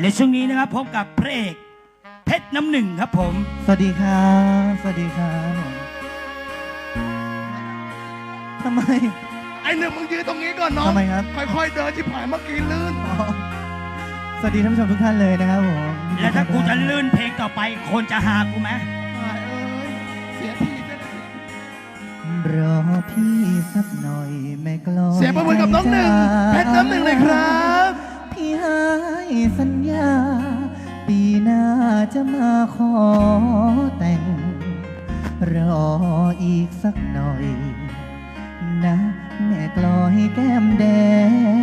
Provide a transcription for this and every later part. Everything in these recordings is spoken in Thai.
และช่วงนี้นะครับพบกับพระเอกเพชรน้ำหนึ่งครับผม สวัสดีครับ สวัสดีครับผมทำไม ไอ้หนึ่งมึงยืนตรงนี้ก่อนน้องทำไมครับ ค่อยๆเดินที่ผ่านเมื่อกี้ลื่น อ๋อสวัสดีท่านผู้ชมทุกท่านเลยนะครับผมและถ้ากูจะลื่นเพลงต่อไป คนจะหากูไหมตายเอ้ย เสียทีจะได้รอพี่สักหน่อยแม่กลอยเสียงประมือกับน้องหนึ่งเพชรน้ำหนึ่งเลยครับ จะมาขอแต่ง รออีกสักหน่อย นะ แม่กลอยแก้มแด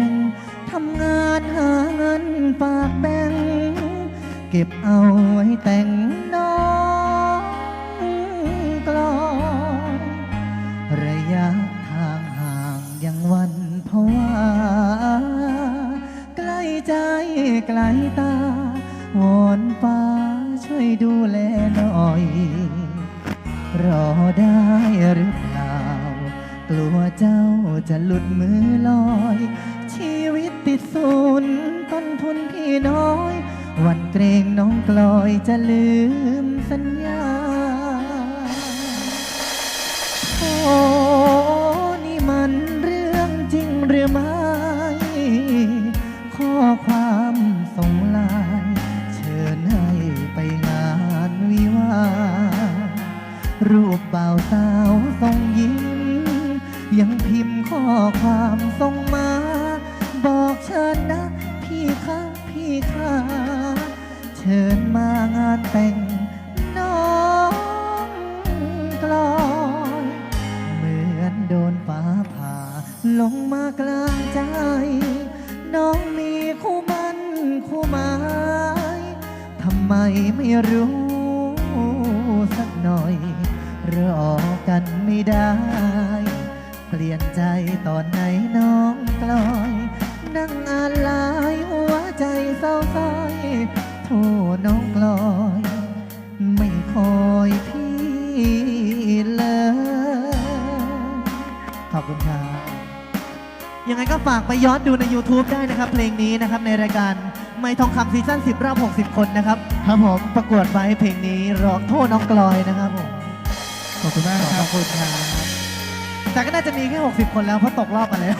ง ทำงานหาเงินฝากแบ่งเก็บเอาไว้แต่งน้องกลอยระยะทางห่างยังวันเพราะว่า ใกล้ใจไกลตา ดูแลหน่อย รอได้หรือเปล่า กลัวเจ้าจะหลุดมือลอย ชีวิตติดศูนย์ต้นทุนพี่น้อย วันเกรงน้องกลอยจะลืมสัญญาาวส่งยิ้ม ยังพิมพ์ข้อความส่งมา บอกเชิญนะ พี่คะพี่คะเชิญมางานแต่งน้องกลอยเหมือนโดนฟ้าผ่า ลงมากลางใจ น้องมีคู่มันคู่หมายทำไมไม่รู้สักหน่อย รอกันไม่ได้ เปลี่ยนใจตอนไหนน้องกลอย นั่งอ่านไลายหัวใจเศร้าซ้อยโทษน้องกลอย ไม่คอยพี่เลย ขอบคุณครับ ยังไงก็ฝากไปย้อนดูใน YouTube ได้นะครับ เพลงนี้นะครับในรายการไม่ทองคำซีซั่น10รอบ60 คนนะครับ ครับผมประกวดไว้เพลงนี้ร้องโทษน้องกลอยนะครับผม ขอบคุณมากขครัอบบคุณครับแต่ก็น่าจะมีแค่ 60 คนแล้วเพราะตกรอบมาแล้ว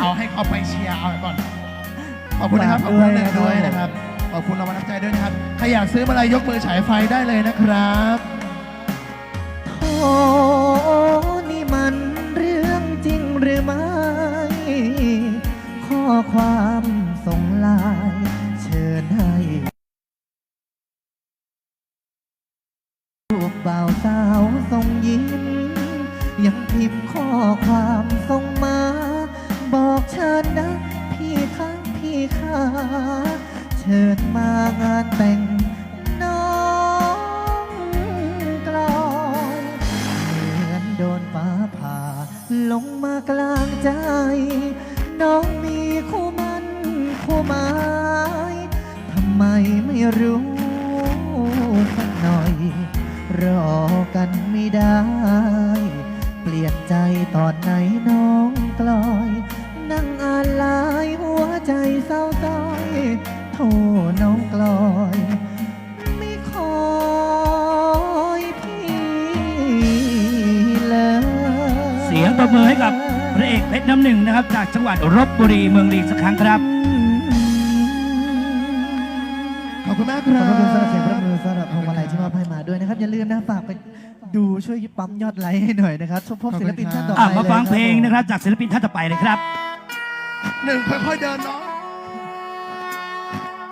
เอาให้เขาไปเชียร์เอาไปก่อน ขอบคุณนะครับ ขอบคุณน้องหนึ่งด้วยนะครับ ขอบคุณรางวัลน้ำใจด้วยนะครับ ใครอยากซื้อมาอะไรยกมือฉายไฟได้เลยนะครับโอ้นี่มันเรื่องจริงหรือไม่ ข้อความ ยังพิมพ์ข้อความส่งมา บอกเชิญนะ พี่คะพี่คะเชิญมางานแต่งน้องกลอยเหมือนโดนฟ้าผ่า ลงมากลางใจ น้องมีคู่มันคู่หมายทำไมไม่รู้สักหน่อย รอกัน ตอนไหนน้องกลอย นั่งอ่านไลายหัวใจเศร้าซ้อยโทษน้องกลอย ไม่คอยพี่เลยเสียงประมือให้กับพระเอกเพชรน้ำหนึ่งนะครับ จากจังหวัดลบบุรีเมืองดีสักครั้งครับ ขอบคุณมากคขรัอบบคุณสำหรับเสียงประมือสำหรับพวงมาลัยที่มอบให้มาด้วยนะครับ อย่าลืมนะฝากไป ดูช่วยปั๊มยอดไลค์ให้หน่อยนะครับชมพบศิลปินท่านต่อไปอะมาฟังลยเพลงผมนะครับ จากศิลปินท่านต่อไปเลยครับ หนึ่งค่อยๆเดินน้อง